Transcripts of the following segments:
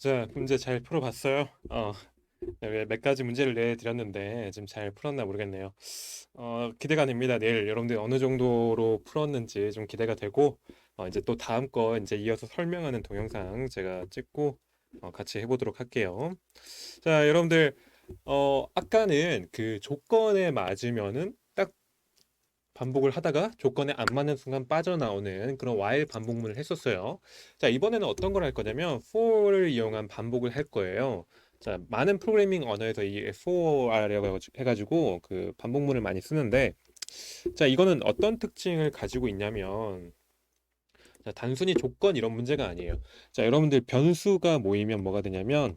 자, 문제 잘 풀어봤어요? 어, 네, 몇 가지 문제를 내드렸는데 지금 잘 풀었나 모르겠네요. 어, 기대가 됩니다. 내일 여러분들 어느 정도로 풀었는지 좀 기대가 되고 어, 이제 또 다음 거 이제 이어서 설명하는 동영상 제가 찍고 어, 같이 해보도록 할게요. 자, 여러분들 어, 아까는 그 조건에 맞으면은 딱 반복을 하다가 조건에 안 맞는 순간 빠져나오는 그런 while 반복문을 했었어요. 자, 이번에는 어떤 걸 할 거냐면 for를 이용한 반복을 할 거예요. 자, 많은 프로그래밍 언어에서 이 for라고 해가지고 그 반복문을 많이 쓰는데 자, 이거는 어떤 특징을 가지고 있냐면 자, 단순히 조건 이런 문제가 아니에요. 자, 여러분들 변수가 모이면 뭐가 되냐면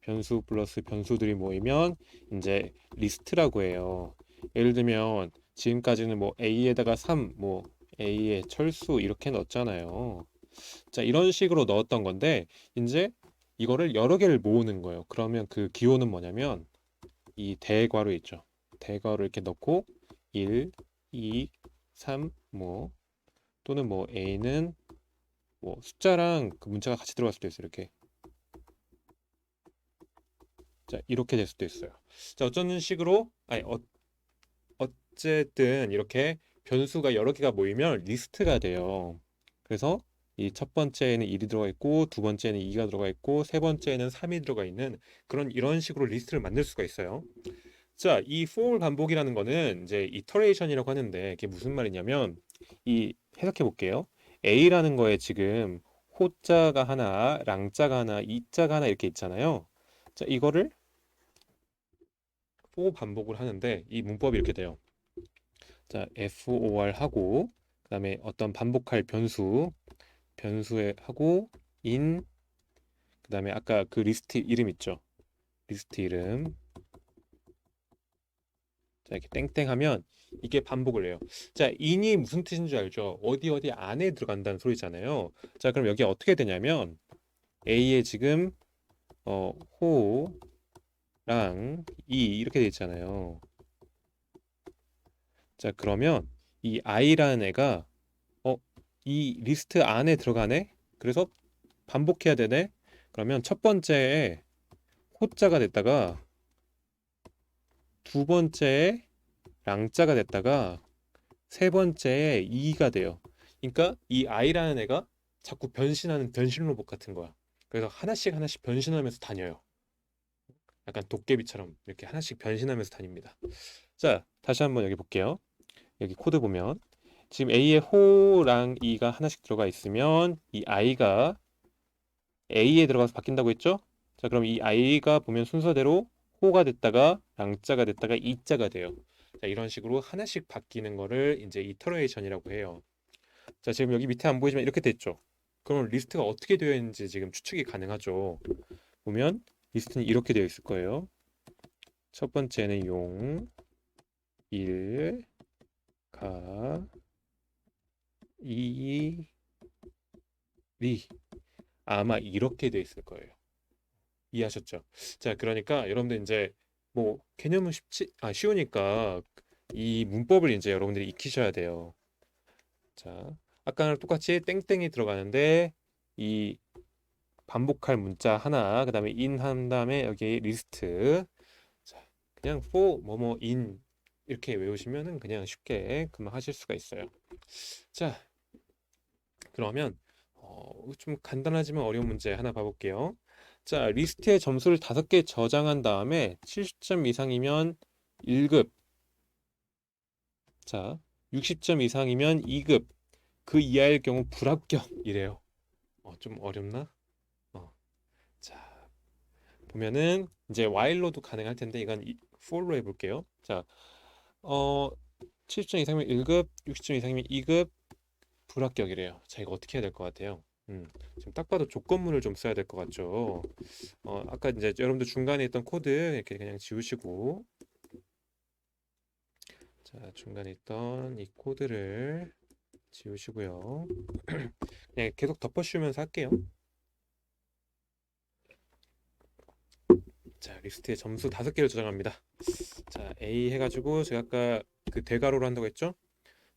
변수 플러스 변수들이 모이면 이제 리스트라고 해요. 예를 들면 지금까지는 뭐 A에다가 3, 뭐 A에 철수 이렇게 넣었잖아요. 자, 이런 식으로 넣었던 건데 이제 이거를 여러 개를 모으는 거예요. 그러면 그 기호는 뭐냐면 이 대괄호 있죠. 대괄호 이렇게 넣고 1, 2, 3, 뭐 또는 뭐 A는 뭐 숫자랑 그 문자가 같이 들어갈 수도 있어요. 이렇게. 자, 이렇게 될 수도 있어요. 자, 어쩌는 식으로 아니 어, 어쨌든 이렇게 변수가 여러 개가 모이면 리스트가 돼요. 그래서 이 첫 번째에는 1이 들어가 있고 두 번째에는 2가 들어가 있고 세 번째에는 3이 들어가 있는 그런 이런 식으로 리스트를 만들 수가 있어요. 자, 이 for 반복이라는 거는 이제 iteration이라고 하는데 이게 무슨 말이냐면 이 해석해 볼게요. A라는 거에 지금 호자가 하나, 랑자가 하나, 이자가 하나 이렇게 있잖아요. 자, 이거를 for 반복을 하는데 이 문법이 이렇게 돼요. 자, for 하고 그다음에 어떤 반복할 변수 변수에 하고 in 그다음에 아까 그 리스트 이름 있죠. 리스트 이름 자, 이렇게 땡땡 하면 이게 반복을 해요. 자, in이 무슨 뜻인 줄 알죠? 어디 어디 안에 들어간다는 소리잖아요. 자, 그럼 여기 어떻게 되냐면 A에 지금 어, 호랑 이 이렇게 돼 있잖아요. 자, 그러면 이 i라는 애가 어, 이 리스트 안에 들어가네? 그래서 반복해야 되네? 그러면 첫 번째에 호자가 됐다가 두 번째에 랑자가 됐다가 세 번째에 이가 돼요. 그러니까 이 i라는 애가 자꾸 변신하는 변신 로봇 같은 거야. 그래서 하나씩 하나씩 변신하면서 다녀요. 약간 도깨비처럼 이렇게 하나씩 변신하면서 다닙니다. 자, 다시 한번 여기 볼게요. 여기 코드 보면 지금 A에 호랑 E가 하나씩 들어가 있으면 이 I가 A에 들어가서 바뀐다고 했죠? 자, 그럼 이 I가 보면 순서대로 호가 됐다가 랑자가 됐다가 이자가 돼요. 자, 이런 식으로 하나씩 바뀌는 거를 이제 이터레이션이라고 해요. 자, 지금 여기 밑에 안 보이지만 이렇게 됐죠? 그럼 리스트가 어떻게 되어 있는지 지금 추측이 가능하죠. 보면 리스트는 이렇게 되어 있을 거예요. 첫 번째는 용, 1, 가, 2, 리. 아마 이렇게 되어 있을 거예요. 이해하셨죠? 자, 그러니까 여러분들 이제 뭐 개념은 쉽지 아 쉬우니까 이 문법을 이제 여러분들이 익히셔야 돼요. 자, 아까랑 똑같이 땡땡이 들어가는데 이 반복할 문자 하나, 그다음에 in 한 다음에 여기 리스트. 자, 그냥 for 뭐뭐 in 이렇게 외우시면은 그냥 쉽게 금방 하실 수가 있어요. 자, 그러면 어, 좀 간단하지만 어려운 문제 하나 봐볼게요. 자, 리스트에 점수를 다섯 개 저장한 다음에 70점 이상이면 1급. 자, 60점 이상이면 2급. 그 이하일 경우 불합격이래요. 어, 좀 어렵나? 어. 자, 보면은 이제 while로도 가능할 텐데 이건 for로 해볼게요. 자, 어, 70점 이상이면 1급, 60점 이상이면 2급 불합격이래요. 자, 이거 어떻게 해야 될 것 같아요? 음, 지금 딱 봐도 조건문을 좀 써야 될 것 같죠. 어, 아까 이제 여러분들 중간에 있던 코드 이렇게 그냥 지우시고, 자, 중간에 있던 이 코드를 지우시고요. 그냥 계속 덮어씌우면서 할게요. 자, 리스트에 점수 다섯 개를 저장합니다. 자, A 해가지고 제가 아까 그 대괄호로 한다고 했죠?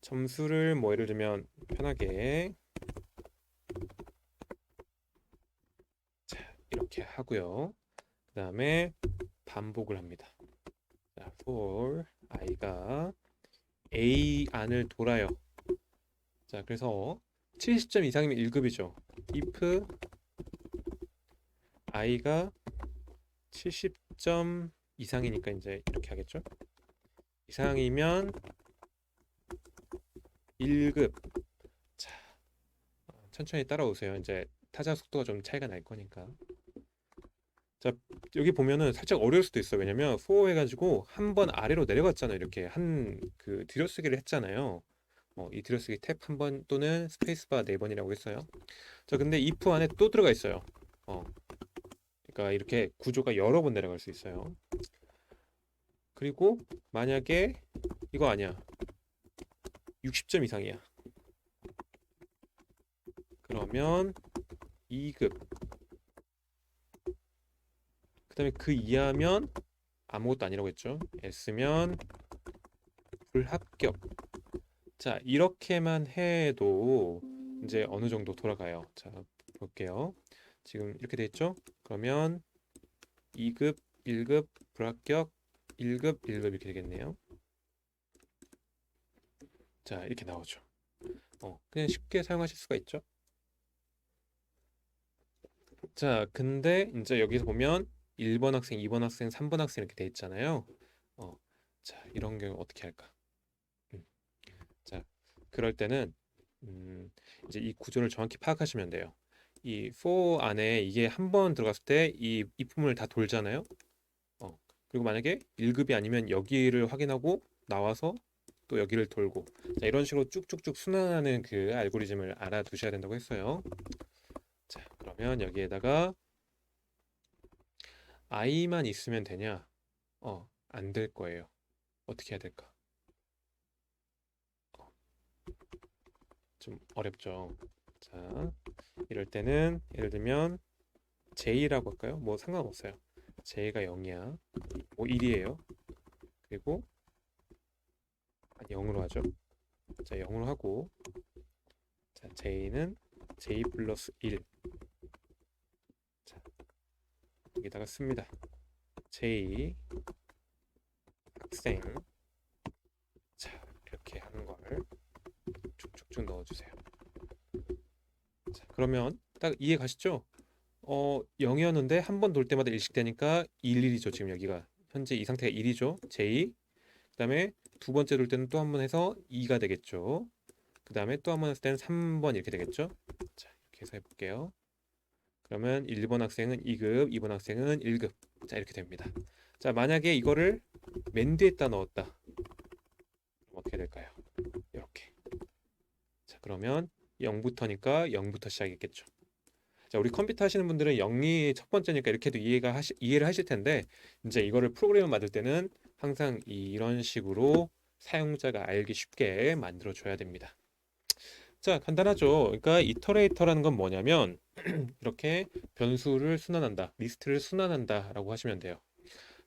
점수를 뭐 예를 들면 편하게 이렇게 하고요. 그 다음에 반복을 합니다. 자, for i가 a 안을 돌아요. 자, 그래서 70점 이상이면 1급이죠. if i가 70점 이상이니까 이제 이렇게 하겠죠. 이상이면 1급. 자, 어, 천천히 따라오세요. 이제 타자 속도가 좀 차이가 날 거니까. 자, 여기 보면은 살짝 어려울 수도 있어요. 왜냐면 for 해가지고 한 번 아래로 내려갔잖아요. 이렇게 한 그 들여쓰기를 했잖아요. 어, 이 들여쓰기 탭 한 번 또는 스페이스바 네 번이라고 했어요. 자, 근데 if 안에 또 들어가 있어요. 어, 그러니까 이렇게 구조가 여러 번 내려갈 수 있어요. 그리고 만약에 이거 아니야. 60점 이상이야. 그러면 2급. 그 다음에 그 이하면 아무것도 아니라고 했죠. S면 불합격. 자, 이렇게만 해도 이제 어느 정도 돌아가요. 자, 볼게요. 지금 이렇게 돼 있죠? 그러면 2급, 1급, 불합격, 1급, 1급 이렇게 되겠네요. 자, 이렇게 나오죠. 어, 그냥 쉽게 사용하실 수가 있죠. 자, 근데 이제 여기서 보면 1번 학생, 2번 학생, 3번 학생 이렇게 돼 있잖아요. 어, 자, 이런 경우 어떻게 할까? 음, 자, 그럴 때는 음, 이제 이 구조를 정확히 파악하시면 돼요. 이 for 안에 이게 한 번 들어갔을 때 이 이 품을 다 돌잖아요. 어, 그리고 만약에 1급이 아니면 여기를 확인하고 나와서 또 여기를 돌고 자, 이런 식으로 쭉쭉쭉 순환하는 그 알고리즘을 알아두셔야 된다고 했어요. 자, 그러면 여기에다가 i만 있으면 되냐? 어, 안 될 거예요. 어떻게 해야 될까? 어, 좀 어렵죠. 자, 이럴 때는 예를 들면 j라고 할까요? 뭐 상관없어요. j가 0이야. 뭐 1이에요. 그리고 아니 0으로 하죠. 자, 0으로 하고 자, j는 j 플러스 1 자, 여기다가 씁니다. j 학생 자, 이렇게 하는 걸 쭉쭉쭉 넣어주세요. 자, 그러면 딱 이해 가시죠? 어, 0이었는데 한 번 돌 때마다 일식되니까 1, 1이죠. 지금 여기가 현재 이 상태가 1이죠. j 그 다음에 두 번째 돌 때는 또 한 번 해서 2가 되겠죠. 그 다음에 또 한 번 했을 때는 3번 이렇게 되겠죠. 자, 이렇게 해서 해볼게요. 그러면 1번 학생은 2급, 2번 학생은 1급. 자, 이렇게 됩니다. 자, 만약에 이거를 맨 뒤에다 넣었다. 어떻게 될까요? 이렇게. 자, 그러면 0부터니까 0부터 시작했겠죠. 자, 우리 컴퓨터 하시는 분들은 0이 첫 번째니까 이렇게도 이해가 하시, 이해를 하실 텐데 이제 이거를 프로그램을 만들 때는 항상 이런 식으로 사용자가 알기 쉽게 만들어 줘야 됩니다. 자, 간단하죠. 그러니까 이터레이터라는 건 뭐냐면 이렇게 변수를 순환한다, 리스트를 순환한다라고 하시면 돼요.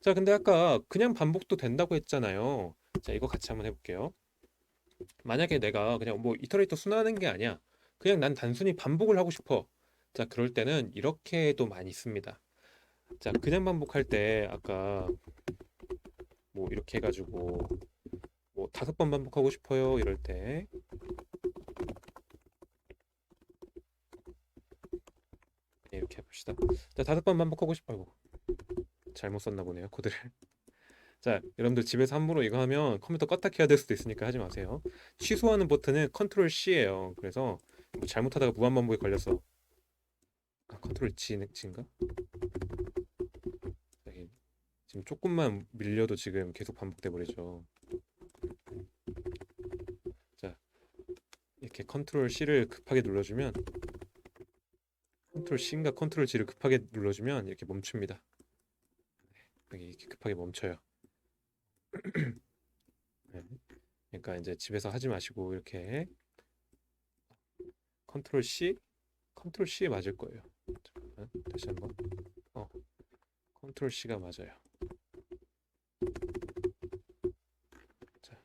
자, 근데 아까 그냥 반복도 된다고 했잖아요. 자, 이거 같이 한번 해볼게요. 만약에 내가 그냥 뭐 이터레이터 순환하는 게 아니야. 그냥 난 단순히 반복을 하고 싶어. 자, 그럴 때는 이렇게도 많이 씁니다. 자, 그냥 반복할 때 아까 뭐 이렇게 해가지고 뭐 다섯 번 반복하고 싶어요. 이럴 때 네, 이렇게 해봅시다. 자, 다섯 번 반복하고 싶어요. 잘못 썼나 보네요, 코드를. 자, 여러분들 집에서 함부로 이거 하면 컴퓨터 껐다 켜야 될 수도 있으니까 하지 마세요. 취소하는 버튼은 컨트롤 C예요. 그래서 뭐 잘못하다가 무한 반복에 걸려서 아, 컨트롤 G, G인가? 지금 조금만 밀려도 지금 계속 반복돼 버리죠. 자, 이렇게 컨트롤 C를 급하게 눌러주면 컨트롤 C인가 컨트롤 G를 급하게 눌러주면 이렇게 멈춥니다. 여기 이렇게 급하게 멈춰요. 네. 그러니까 이제 집에서 하지 마시고 이렇게 컨트롤 C, 컨트롤 C에 맞을 거예요. 잠깐만 다시 한번. 어, 컨트롤 C가 맞아요. 자,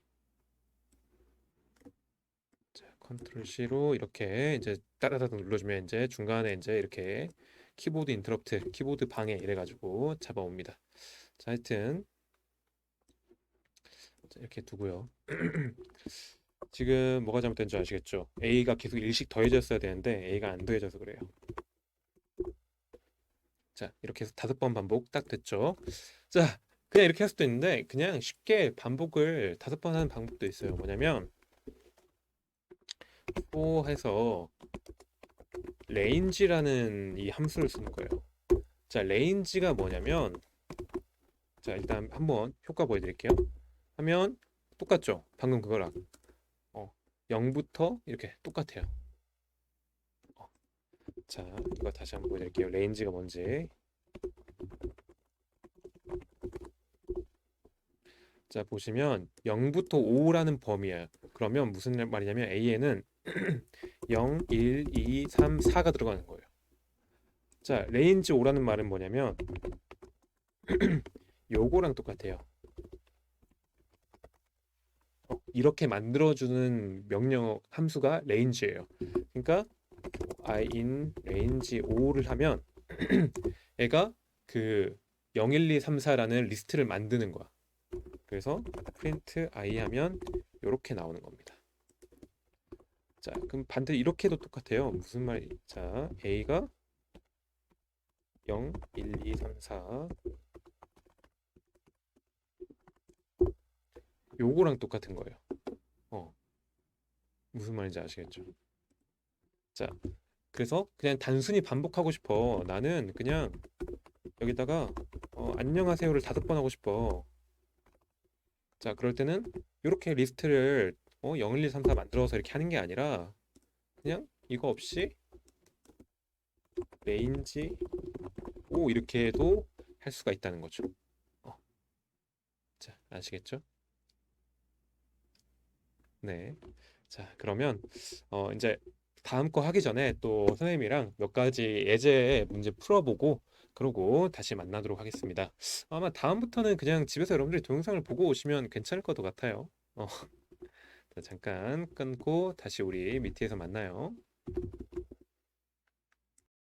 자, 컨트롤 C로 이렇게 이제 따다다닥 눌러주면 이제 중간에 이제 이렇게 키보드 인터럽트, 키보드 방해 이래가지고 잡아옵니다. 자, 하여튼 자, 이렇게 두고요. 지금 뭐가 잘못된 줄 아시겠죠? A가 계속 일씩 더해졌어야 되는데 A가 안 더해져서 그래요. 자, 이렇게 해서 다섯 번 반복 딱 됐죠? 자, 그냥 이렇게 할 수도 있는데 그냥 쉽게 반복을 다섯 번 하는 방법도 있어요. 뭐냐면 for 해서 range라는 이 함수를 쓰는 거예요. 자, range가 뭐냐면 자, 일단 한번 효과 보여드릴게요. 하면 똑같죠? 방금 그거랑 어, 0부터 이렇게 똑같아요. 어, 자, 이거 다시 한번 보여드릴게요. range가 뭔지. 자, 보시면 0부터 5라는 범위예요. 그러면 무슨 말이냐면 A에는 0, 1, 2, 3, 4가 들어가는 거예요. 자, 레인지 5라는 말은 뭐냐면 요거랑 똑같아요. 어, 이렇게 만들어주는 명령 함수가 range예요. 그러니까 i in range 5를 하면 얘가 그 0, 1, 2, 3, 4라는 리스트를 만드는 거야. 그래서 print i 하면 이렇게 나오는 겁니다. 자, 그럼 반대로 이렇게도 똑같아요. 무슨 말이? 자, a가 0, 1, 2, 3, 4 요거랑 똑같은 거예요. 어. 무슨 말인지 아시겠죠? 자, 그래서 그냥 단순히 반복하고 싶어. 나는 그냥 여기다가 어, 안녕하세요를 다섯 번 하고 싶어. 자, 그럴 때는 이렇게 리스트를 어, 0, 1, 2, 3, 4 만들어서 이렇게 하는 게 아니라 그냥 이거 없이 레인지 오 이렇게 해도 할 수가 있다는 거죠. 어. 자, 아시겠죠? 네. 자, 그러면 어 이제 다음 거 하기 전에 또 선생님이랑 몇 가지 예제 문제 풀어보고 그러고 다시 만나도록 하겠습니다. 아마 다음부터는 그냥 집에서 여러분들이 동영상을 보고 오시면 괜찮을 것 같아요. 어. 자, 잠깐 끊고 다시 우리 미티에서 만나요.